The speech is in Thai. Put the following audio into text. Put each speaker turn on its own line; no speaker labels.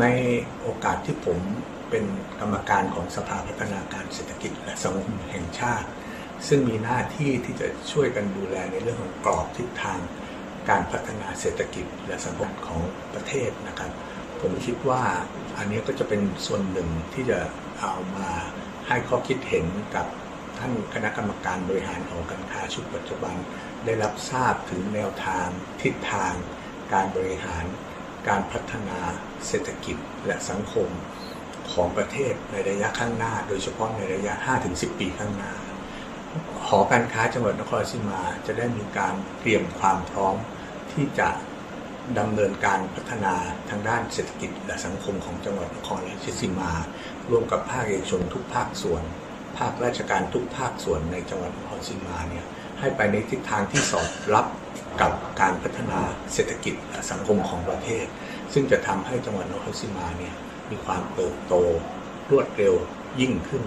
ในโอกาสที่ผมเป็นกรรมการของสภาพัฒนาการเศรษฐกิจและสังคมแห่งชาติ ซึ่งมีหน้าที่ที่จะช่วยกันดูแลในเรื่องของกรอบทิศทาง การพัฒนาเศรษฐกิจและสังคมของประเทศนะครับ ผมคิดว่าอันนี้ก็จะเป็นส่วนหนึ่งที่จะเอามาให้ข้อคิดเห็นกับท่านคณะกรรมการบริหารหอการค้าชุดปัจจุบัน ได้รับทราบถึงแนวทางทิศทางการบริหาร การพัฒนาเศรษฐกิจและสังคมของประเทศในระยะข้างหน้า โดยเฉพาะในระยะ 5-10 ปีข้างหน้า หอการค้าจังหวัดนครราชสีมาจะได้มีการเตรียมความพร้อมที่จะดำเนินการพัฒนาทางด้านเศรษฐกิจและสังคมของจังหวัดนครราชสีมา ร่วมกับภาคเอกชนทุกภาคส่วน ภาคราชการทุกภาคส่วนในจังหวัดนครราชสีมาเนี่ยให้ไปในทิศทางที่สอดรับ กับการพัฒนาเศรษฐกิจสังคมของประเทศ ซึ่งจะทำให้จังหวัดนครราชสีมาเนี่ยมีความเติบโตรวดเร็วยิ่งขึ้น